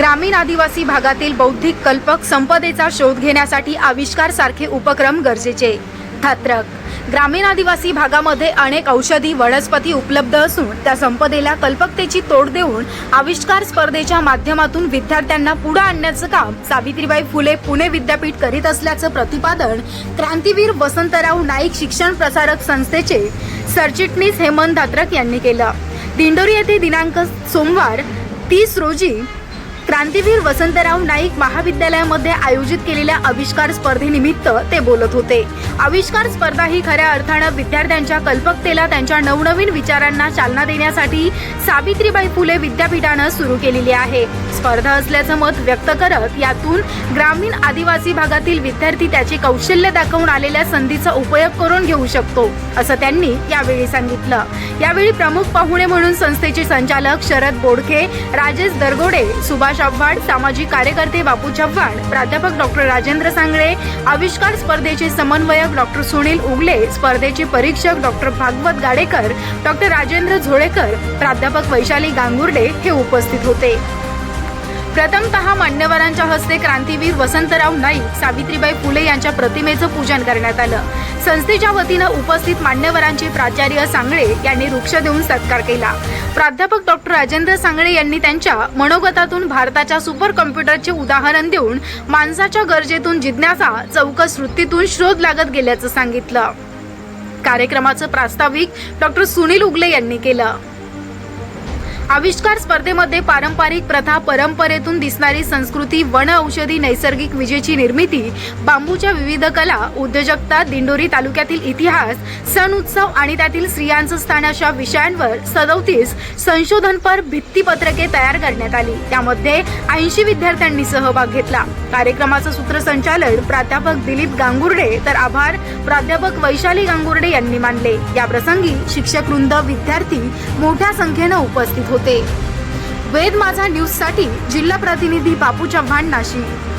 ग्रामीण आदिवासी भागातील बौद्धिक कल्पक संपदेचा शोध घेण्यासाठी आविष्कार सारखे उपक्रम गरजेचे. धात्रक ग्रामीण आदिवासी भागामध्ये अनेक औषधी वनस्पती उपलब्ध असून त्या संपदेला कल्पकतेची तोड देऊन आविष्कार स्पर्धेच्या माध्यमातून विद्यार्थ्यांना पुढे आणण्याचं काम सावित्रीबाई फुले पुणे विद्यापीठ करीत असल्याचं प्रतिपादन क्रांतीवीर वसंतराव नाईक शिक्षण प्रसारक संस्थेचे सरचिटणीस हेमंत धात्रक यांनी केलं. दिंडोरी येथे दिनांक सोमवार तीस रोजी क्रांतीवीर वसंतराव नाईक महाविद्यालयामध्ये आयोजित केलेल्या आविष्कार स्पर्धेनिमित्त ते बोलत होते. आविष्कार स्पर्धा ही खऱ्या अर्थानं विद्यार्थ्यांच्या कल्पकतेला त्यांच्या नवनवीन विचारांना चालना देण्यासाठी सावित्रीबाई फुले विद्यापीठानं सुरू केलेली आहे. स्पर्धा असल्याचं मत व्यक्त करत यातून ग्रामीण आदिवासी भागातील विद्यार्थी त्याचे कौशल्य दाखवून आलेल्या संधीचा उपयोग करून घेऊ शकतो असं त्यांनी यावेळी सांगितलं. यावेळी प्रमुख पाहुणे म्हणून संस्थेचे संचालक शरद बोडखे राजेश दरगोडे सुभाष आव्हाड सामाजिक कार्यकर्ते बापू चव्हाण प्राध्यापक डॉक्टर राजेंद्र सांगळे आविष्कार स्पर्धेचे समन्वयक डॉक्टर सुनील उगले स्पर्धेचे परीक्षक डॉक्टर भागवत गाडेकर डॉक्टर राजेंद्र झोळेकर प्राध्यापक वैशाली गांगुर्डे हे उपस्थित होते. प्रथमतः मान्यवरांच्या हस्ते क्रांतीवीर वसंतराव नाईक सावित्रीबाई फुले यांच्या प्रतिमेचं पूजन करण्यात आलं. संस्थेच्या वतीनं उपस्थित मान्यवरांचे प्राचार्य सांगळे यांनी वृक्ष देऊन सत्कार केला. प्राध्यापक डॉक्टर राजेंद्र सांगळे यांनी त्यांच्या मनोगतातून भारताच्या सुपर कॉम्प्युटरचे उदाहरण देऊन माणसाच्या गरजेतून जिज्ञासा चौकस वृत्तीतून शोध लागत गेल्याचं सांगितलं. कार्यक्रमाचं प्रास्ताविक डॉक्टर सुनील उगले यांनी केलं. आविष्कार स्पर्धेमध्ये पारंपरिक प्रथा परंपरेतून दिसणारी संस्कृती वन औषधी नैसर्गिक विजेची निर्मिती बांबूच्या विविध कला उद्योजकता दिंडोरी तालुक्यातील इतिहास सण उत्सव आणि त्यातील स्त्रियांचं स्थान अशा विषयांवर सदोतीस संशोधनपर भित्तीपत्रके तयार करण्यात आली. त्यामध्ये ऐंशी विद्यार्थ्यांनी सहभाग घेतला. कार्यक्रमाचं सूत्रसंचालन प्राध्यापक दिलीप गांगुर्डे तर आभार प्राध्यापक वैशाली गांगुर्डे यांनी मानले. या प्रसंगी शिक्षक वृंद विद्यार्थी मोठ्या संख्येनं उपस्थित होते. वेद माझा न्यूजसाठी जिल्हा प्रतिनिधी बापू चव्हाण नाशिक